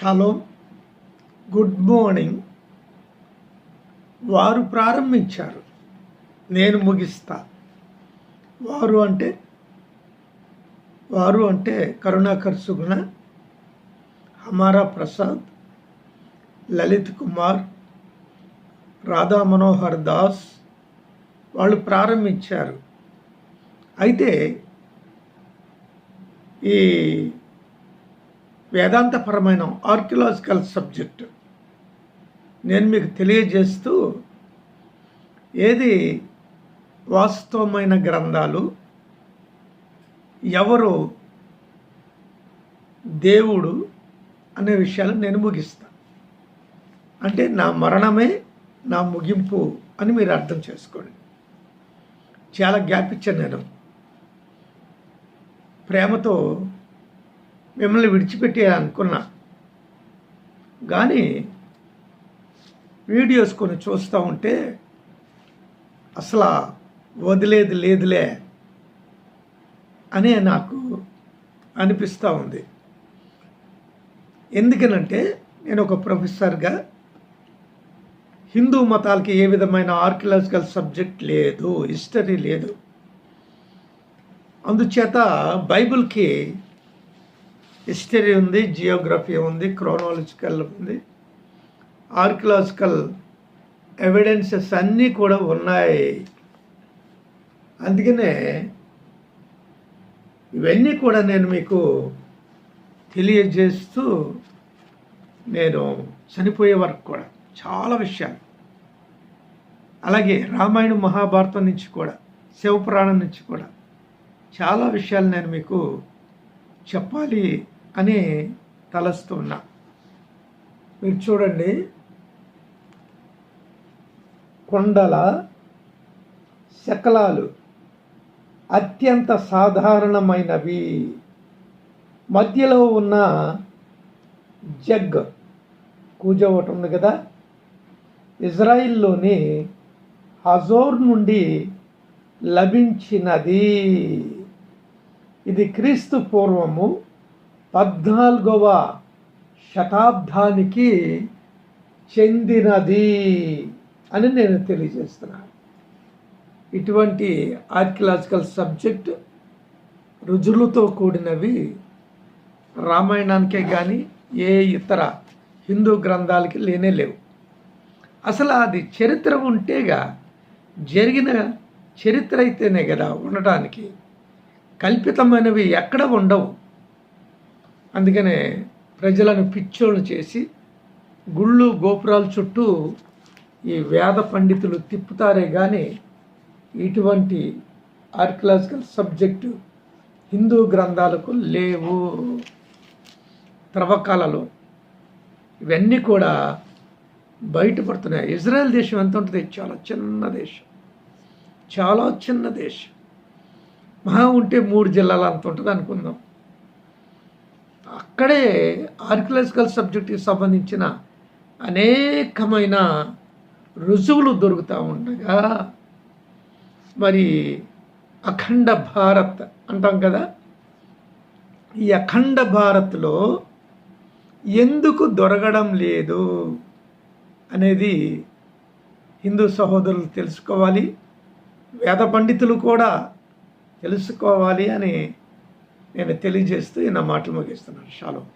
Shalom. Good morning. వారు ప్రారంభించారు. నేను ముగిస్తా. వారు అంటే వారు అంటే కరుణాకర్ సుగుణ హమారా ప్రసాద్ లలిత్ కుమార్ రాధా మనోహర్ దాస్ వాళ్ళు ప్రారంభించారు. అయితే ఈ వేదాంతపరమైన ఆర్కియలాజికల్ సబ్జెక్ట్ నేను మీకు తెలియజేస్తూ ఏది వాస్తవమైన గ్రంథాలు ఎవరు దేవుడు అనే విషయాలు నేను ముగిస్తాను అంటే నా మరణమే నా ముగింపు అని మీరు అర్థం చేసుకోండి. చాలా గ్యాప్ ఇచ్చాను నేను. ప్రేమతో మిమ్మల్ని విడిచిపెట్టే అనుకున్నా. కానీ వీడియోస్ కొన్ని చూస్తూ ఉంటే అసలు వదిలేది లేదులే అనే నాకు అనిపిస్తూ ఉంది. ఎందుకనంటే నేను ఒక ప్రొఫెసర్గా హిందూ మతాలకి ఏ విధమైన ఆర్కియలాజికల్ సబ్జెక్ట్ లేదు హిస్టరీ లేదు. అందుచేత బైబిల్కి హిస్టరీ ఉంది జియోగ్రఫీ ఉంది క్రోనాలజికల్ ఉంది. ఆర్కిలాజికల్ ఎవిడెన్సెస్ అన్నీ కూడా ఉన్నాయి. అందుకనే ఇవన్నీ కూడా నేను మీకు తెలియజేస్తూ నేను చనిపోయే వరకు కూడా చాలా విషయాలు. అలాగే రామాయణ మహాభారతం నుంచి కూడా శివపురాణం నుంచి కూడా చాలా విషయాలు నేను మీకు చెప్పాలి. అని తలస్తున్నా మీరు చూడండి. కొండల శకలాలు అత్యంత సాధారణమైనవి. మధ్యలో ఉన్న జగ్ కూజ ఒకటి ఉంది కదా. ఇజ్రాయిల్లోని హజోర్ నుండి లభించినది. ఇది క్రీస్తు పూర్వము. పద్నాలుగవ శతాబ్దానికి చెందినది అని నేను తెలియజేస్తున్నాను. ఇటువంటి ఆర్కియలాజికల్ సబ్జెక్ట్ రుజువులతో కూడినవి రామాయణానికే కానీ ఏ ఇతర హిందూ గ్రంథాలకి లేనే లేవు. అసలు అది చరిత్ర ఉంటేగా జరిగిన చరిత్ర అయితేనే కదా ఉండటానికి. కల్పితమైనవి ఎక్కడ ఉండవు. అందుకనే ప్రజలను పిచ్చోళ్ళు చేసి గుళ్ళు గోపురాల చుట్టూ ఈ వేద పండితులు తిప్పుతారే కానీ ఇటువంటి ఆర్కియలాజికల్ సబ్జెక్టు హిందూ గ్రంథాలకు లేవు. త్రవ్వకాలలో ఇవన్నీ కూడా బయటపడుతున్నాయి. ఇజ్రాయెల్ దేశం ఎంత ఉంటుంది చాలా చిన్న దేశం. చాలా చిన్న దేశం. మహా ఉంటే మూడు జిల్లాలు అంత ఉంటుంది అనుకుందాం అక్కడే ఆర్కియలాజికల్ సబ్జెక్ట్కి సంబంధించిన అనేకమైన రుజువులు దొరుకుతూ ఉండగా మరి అఖండ భారత్ అంటాం కదా ఈ అఖండ భారత్లో ఎందుకు దొరకడం లేదు అనేది హిందూ సహోదరులు తెలుసుకోవాలి వేద పండితులు కూడా తెలుసుకోవాలి అని నేను తెలియజేస్తూ నా మాటలు ముగిస్తున్నాను. షాలో.